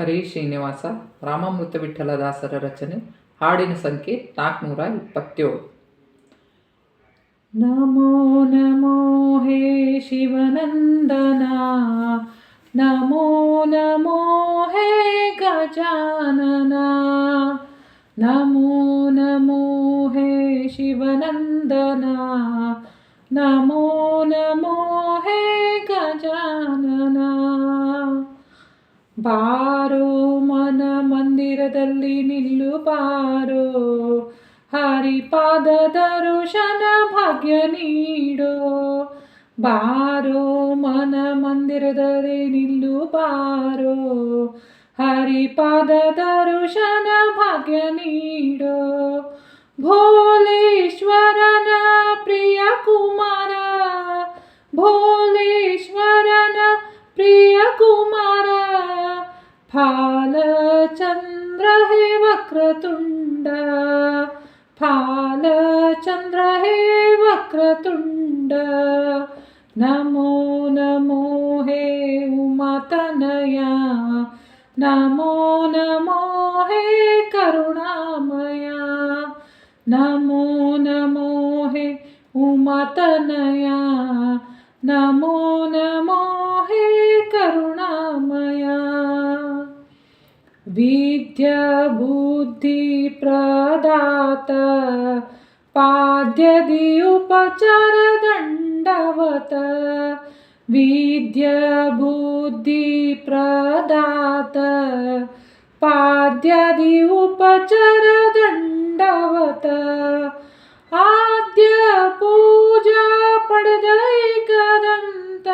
ಹರಿ ಶ್ರೀನಿವಾಸ, ರಾಮಾಮೃತ ವಿಠಲದಾಸರ ರಚನೆ, ಹಾಡಿನ ಸಂಖ್ಯೆ ನಾಲ್ಕುನೂರ ಇಪ್ಪತ್ತೇಳು. ನಮೋ ನಮೋ ಹೇ ಶಿವನಂದನ, ನಮೋ ನಮೋ ಹೇ ಗಜಾನನ, ನಮೋ ನಮೋ ಹೇ ಶಿವನಂದನ, ನಮೋ ನಮೋ ಹೇ ಗಜಾನನ. ಬಾರೋ ಮನ ಮಂದಿರದಲ್ಲಿ ನಿಲ್ಲು ಬಾರೋ. ಹರಿಪಾದ ದರುಶನ ಭಾಗ್ಯ ನೀಡೋ. ಬಾರೋ ಮನ ಮಂದಿರದಲ್ಲಿ ನಿಲ್ಲು ಬಾರೋ. ಹರಿಪಾದ ದರುಶನ ಭಾಗ್ಯ ನೀಡೋ. ಭೋಲೇಶ್ವರನ ಪ್ರಿಯ ಕುಮಾರ. ಭೋಲೇಶ್ವರನ ಪ್ರಿಯ ಕುಮಾರ. फालचन्द्र हे वक्रतुण्ड फालचन्द्र हे वक्रतुण्ड नमो नमो हे उमातनया नमो नमो हे करुणामया नमो नमो हे उमातनया नमो नमो हे करुणामया विद्याबुद्धिप्रदात पाद्यदियुपचरदण्डवत विद्याबुद्धिप्रदात पाद्यदि उपचरदण्डवत आद्य पूजा पडदैकदन्त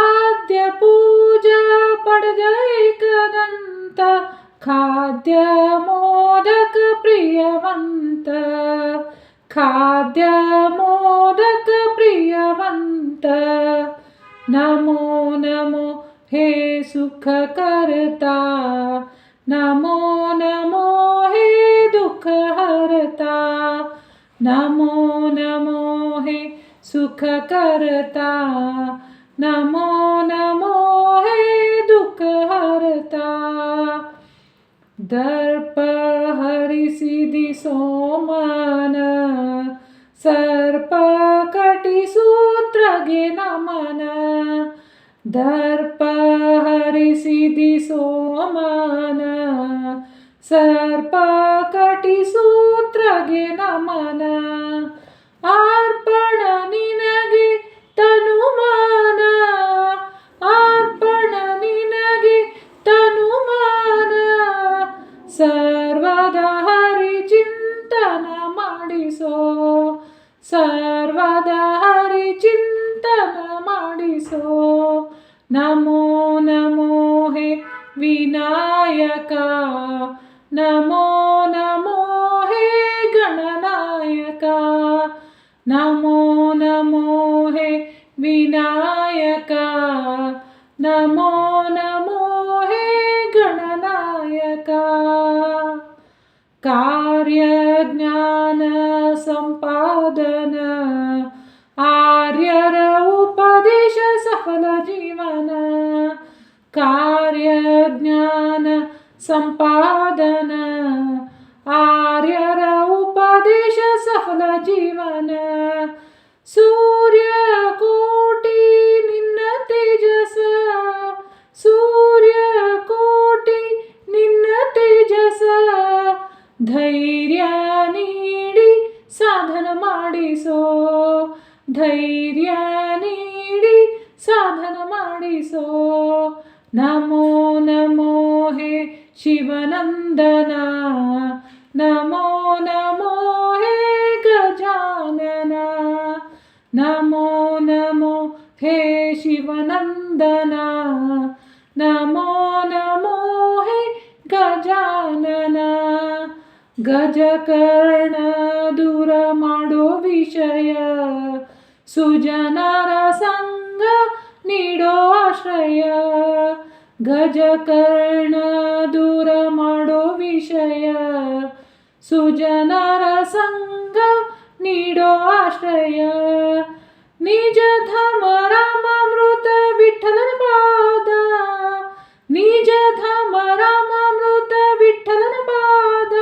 आद्य पूजा पडदै खाद्य मोदक प्रियवंत खाद्य मोदक प्रियवंत नमो नमो हे सुखकर्ता। नमो नमो हे दुःखहर्ता। नमो नमो हे सुखकर्ता। नमो नमो हे दुःख हरता। दर्प हरि हरिसिदि सोमन सर्प कटिसूत्रगे नमन दर्प हरि हरिसिदि सोमन सर्प कटिसूत्रगे नमन अर्पण नमो नमो हे विनायका। नमो नमो हे गणनायका। नमो नमो हे विनायका। नमो नमो हे गणनायका। संपादन। आर्यर उपदेश सफल ಕಾರ್ಯಜ್ಞಾನ ಸಂಪಾದನ, ಆರ್ಯರ ಉಪದೇಶ ಸಫಲ ಜೀವನ. ಸೂರ್ಯ ಕೋಟಿ ನಿನ್ನ ತೇಜಸ ಸೂರ್ಯ ಕೋಟಿ ನಿನ್ನ ತೇಜಸ. ಧೈರ್ಯ ನೀಡಿ ಸಾಧನ ಮಾಡಿಸೋ, ಧೈರ್ಯ ನೀಡಿ ಸಾಧನ ಮಾಡಿಸೋ. नमो नमो हे शिवनन्दना। नमो नमो हे गजानना। नमो नमो हे शिवनन्दना। नमो नमो हे गजानना। गजानन गजकर्णदूरमाडो विषय। सुजनरसङ्ग ನೀಡೋಶ್ರಯ ಗಜಕರ್ಣ ದೂರ ಮಾಡೋ ವಿಷಯ. ಸುಜನರ श्रय ನೀಡೋ ಆಶ್ರಯ. ನಿಜ सुजनरसङ्गो आश्रय ವಿಠಲನ ಪಾದ. ನಿಜ पद निज ವಿಠಲನ ಪಾದ.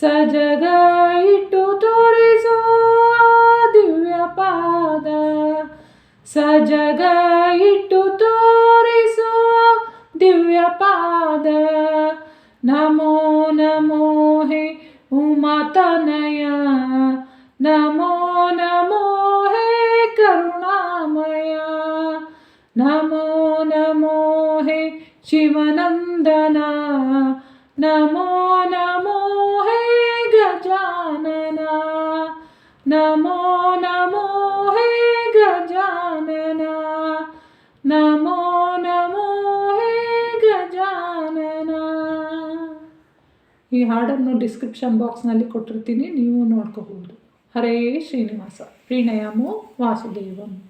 ಸಜಗ ಇಟ್ಟ ಸಜಗ ಇಟ್ಟು ತೋರಿಸೋ ದಿವ್ಯ ಪಾದ ನಮೋ ನಮೋ ಹೇ ಉಮಾತನಯ ನಮೋ ನಮೋ ಹೇ ಕರುಣಾಮಯ ನಮೋ ನಮೋ ಹೇ ಶಿವನಂದನ ನಮೋ ಈ ಹಾಡನ್ನು ಡಿಸ್ಕ್ರಿಪ್ಷನ್ ಬಾಕ್ಸ್ನಲ್ಲಿ ಕೊಟ್ಟಿರ್ತೀನಿ ನೀವು ನೋಡ್ಕೋಬಹುದು. ಹರೇ ಶ್ರೀನಿವಾಸ. ಪ್ರೀಣಯಾಮೋ ವಾಸುದೇವಂ.